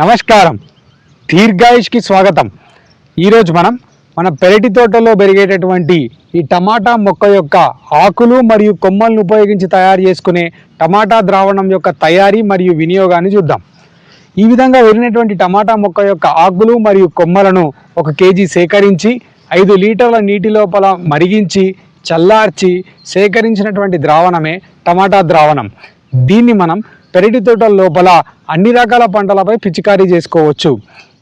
నమస్కారం. దీర్ఘాయుష్కి స్వాగతం. ఈరోజు మనం మన పెరటి తోటలో పెరిగేటటువంటి ఈ టమాటా మొక్క యొక్క ఆకులు మరియు కొమ్మలను ఉపయోగించి తయారు చేసుకునే టమాటా ద్రావణం యొక్క తయారీ మరియు వినియోగాన్ని చూద్దాం. ఈ విధంగా వెళ్ళినటువంటి టమాటా మొక్క యొక్క ఆకులు మరియు కొమ్మలను ఒక కేజీ సేకరించి ఐదు లీటర్ల నీటి లోపల మరిగించి చల్లార్చి సేకరించినటువంటి ద్రావణమే టమాటా ద్రావణం. దీన్ని మనం పెరటి తోటల లోపల అన్ని రకాల పంటలపై పిచికారీ చేసుకోవచ్చు.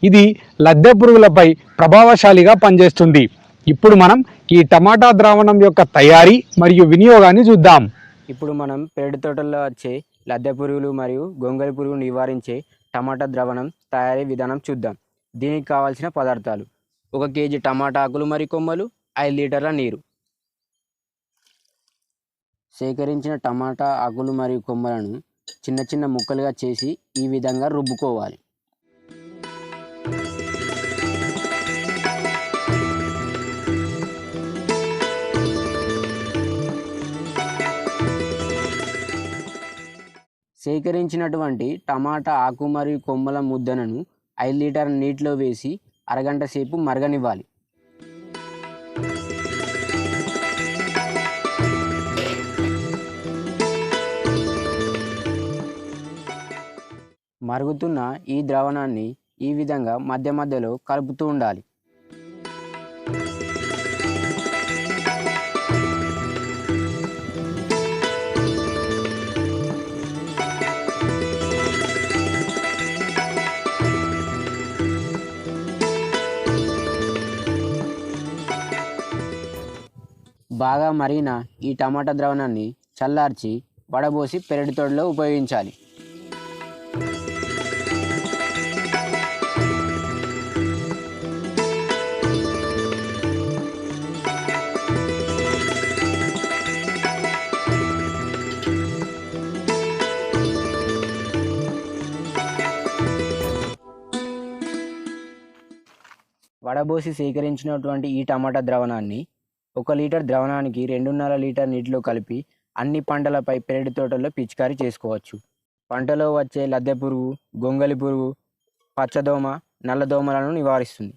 ఇది లద్దె పురుగులపై ప్రభావశాలిగా పనిచేస్తుంది. ఇప్పుడు మనం ఈ టమాటా ద్రావణం యొక్క తయారీ మరియు వినియోగాన్ని చూద్దాం. ఇప్పుడు మనం పెరటి తోటల్లో వచ్చే లద్దె పురుగులు మరియు గొంగలి పురుగు నివారించే టమాటా ద్రావణం తయారీ విధానం చూద్దాం. దీనికి కావాల్సిన పదార్థాలు ఒక కేజీ టమాటా ఆకులు మరియు కొమ్మలు ఐదు లీటర్ల నీరు. సేకరించిన టమాటా ఆకులు మరియు కొమ్మలను చిన్న చిన్న ముక్కలుగా చేసి ఈ విధంగా రుబ్బుకోవాలి. సేకరించినటువంటి టమాటా ఆకు మరియు కొమ్మల ముద్దలను ఐదు లీటర్ నీటిలో వేసి అరగంట సేపు మరగనివ్వాలి. మరుగుతున్న ఈ ద్రావణాన్ని ఈ విధంగా మధ్య మధ్యలో కలుపుతూ ఉండాలి. బాగా మరిగిన ఈ టమాటా ద్రావణాన్ని చల్లార్చి వడబోసి పెరటి తోటలో ఉపయోగించాలి. వడబోసి సేకరించినటువంటి ఈ టమాటా ద్రావణాన్ని ఒక లీటర్ ద్రావణానికి రెండున్నర లీటర్ నీటిలో కలిపి అన్ని పంటలపై పెరటి తోటల్లో పిచికారీ చేసుకోవచ్చు. పంటలో వచ్చే లద్దె పురుగు గొంగలి పురుగు పచ్చదోమ నల్లదోమలను నివారిస్తుంది.